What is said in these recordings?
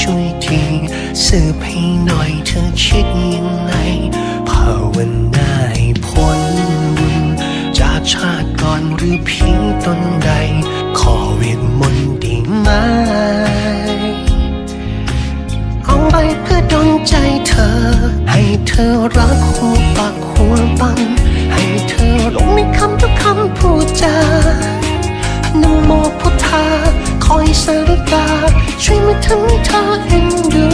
ช่วยทีสืบให้หน่อยเธอคิดยังไงภาวนาให้พ้นบุญจากชาติก่อนหรือเพียงตนใด ขอเวทมนต์ดีไหมเอาไปเพื่อดนใจเธอ ให้เธอรักหัวปากหัวบัง ให้เธอหลงในคำทุกคำพูดจานโมพุทธาคอยสริ ช่วยมาทำให้เธอเอ็นดู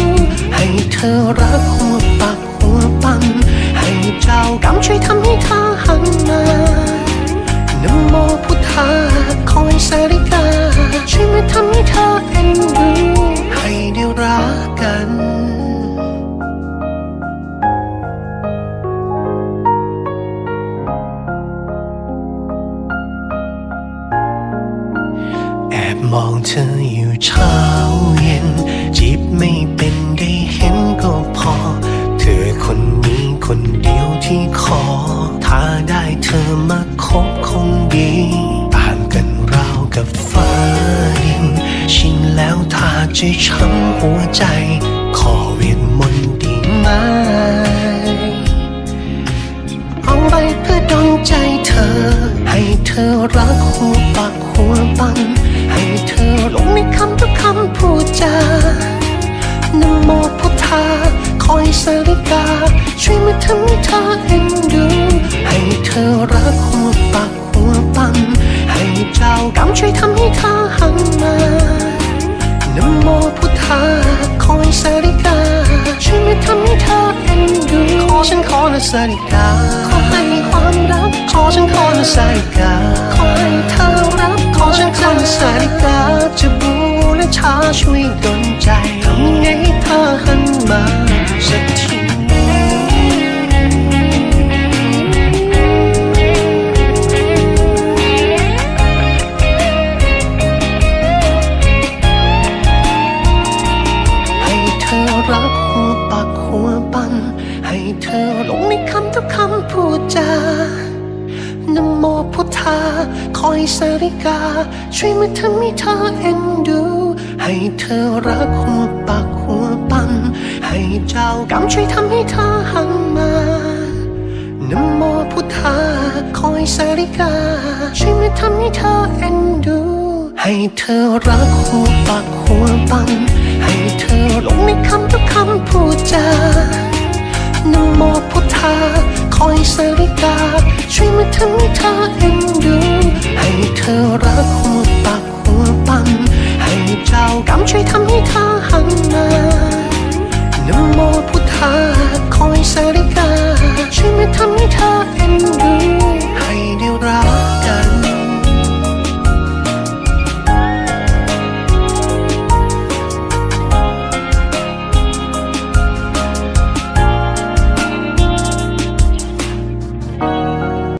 ให้เธอรักหัวปากหัวปันให้เจ้ากรรมช่วยทำให้เธอหันมา นโมพุทธาคอยสาริกา มองเธออยู่เช้าเย็น จีบไม่เป็นได้เห็นก็พอ เธอคนนี้คนเดียวที่ขอ ถ้าได้เธอมาคบคงดีต่างกันราวกับฟ้าดิน ชินแล้วถ้าจะช้ำหัวใจ ทำให้เธอเอ็นดู ให้เธอรักหัวปากหัวปันให้เจ้ากรรมช่วยทำให้เธอหันมานโมพุทธาคอยสาริกาช่วยมาทำให้เธอเอ็นดูขอฉันขอนะสาริกา ขอให้ความรัก ขอฉันขอนะสาริกา ขอให้เธอรับขอฉันขอนะสาริกา จะบูและชาช่วยดลใจทำยังไงเธอหันมาสัก เธอหลงในคำทุกคำพูดจานโมพุทธา คอยสาริกา ช่วยมาทำให้เธอเอ็นดู ให้เธอรักหัวปากหัวปัน ให้เจ้ากรรมช่วยทำให้เธอหันมานโมพุทธา คอยสาริกา ช่วยมาทำให้เธอเอ็นดู ให้เธอรักหัวปากหัวปัน ให้เธอหลงในคำทุกคำพูดจา สาริกาช่วยมาทำให้เธอ